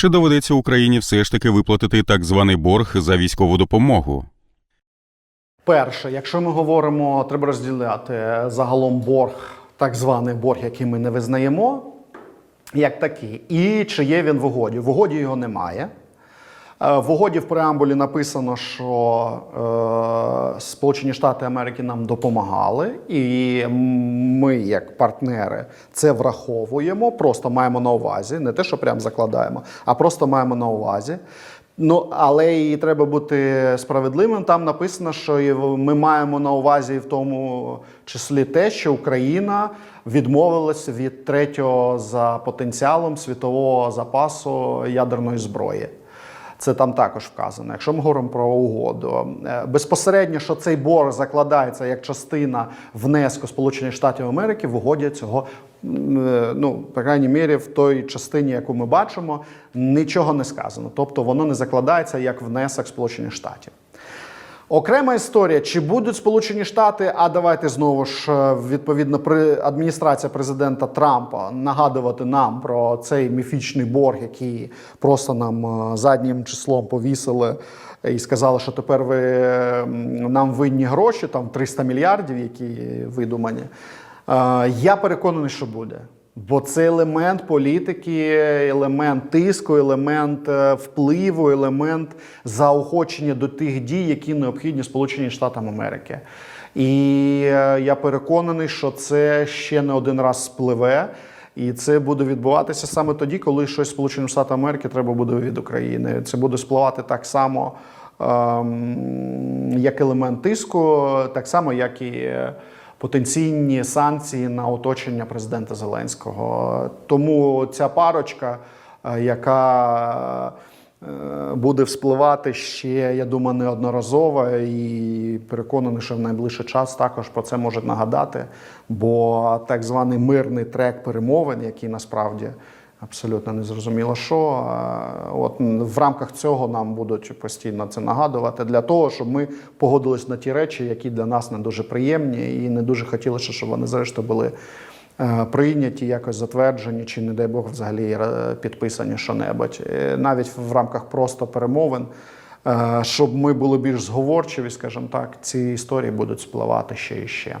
Чи доведеться Україні все ж таки виплатити так званий борг за військову допомогу? Перше, якщо ми говоримо, треба розділяти загалом борг, так званий борг, який ми не визнаємо, як такий, і чи є він в угоді. В угоді його немає. Е, В угоді в преамбулі написано, що е, Сполучені Штати Америки нам допомагали, і ми, як партнери, це враховуємо, просто маємо на увазі, не те, що прям закладаємо, а просто маємо на увазі. Ну, але і треба бути справедливим. Там написано, що ми маємо на увазі в тому числі те, що Україна відмовилася від третього за потенціалом світового запасу ядерної зброї. Це там також вказано. Якщо ми говоримо про угоду, Е, безпосередньо, що цей борг закладається як частина внеску Сполучених Штатів Америки, в угоді цього, е, ну, по крайній мірі, в той частині, яку ми бачимо, нічого не сказано. Тобто воно не закладається як внесок Сполучених Штатів. Окрема історія, чи будуть Сполучені Штати, а давайте знову ж е, відповідно при адміністрація президента Трампа нагадувати нам про цей міфічний борг, який просто нам е, заднім числом повісили і сказали, що тепер ви нам винні гроші, там 300 мільярдів, які видумані. Е, Я переконаний, що буде. Бо це елемент політики, елемент тиску, елемент е, впливу, елемент заохочення до тих дій, які необхідні Сполученим Штатам Америки. І е, я переконаний, що це ще не один раз спливе. І це буде відбуватися саме тоді, коли щось Сполученим Штатам Америки треба буде від України. Це буде спливати так само, ем, як елемент тиску, так само, як і. Потенційні санкції на оточення президента Зеленського. Тому ця парочка, е, яка е, буде вспливати ще, я думаю, неодноразово, і переконаний, що в найближчий час також про це можуть нагадати. Бо так званий мирний трек перемовин, який насправді. Абсолютно не зрозуміло, що от в рамках цього нам будуть постійно це нагадувати для того, щоб ми погодились на ті речі, які для нас не дуже приємні, і не дуже хотілося, щоб вони зрештою були е, прийняті, якось затверджені, чи, не дай Бог, взагалі підписані що-небудь. Е, Навіть в рамках просто перемовин, е, щоб ми були більш зговорчиві, скажімо так, ці історії будуть спливати ще і ще.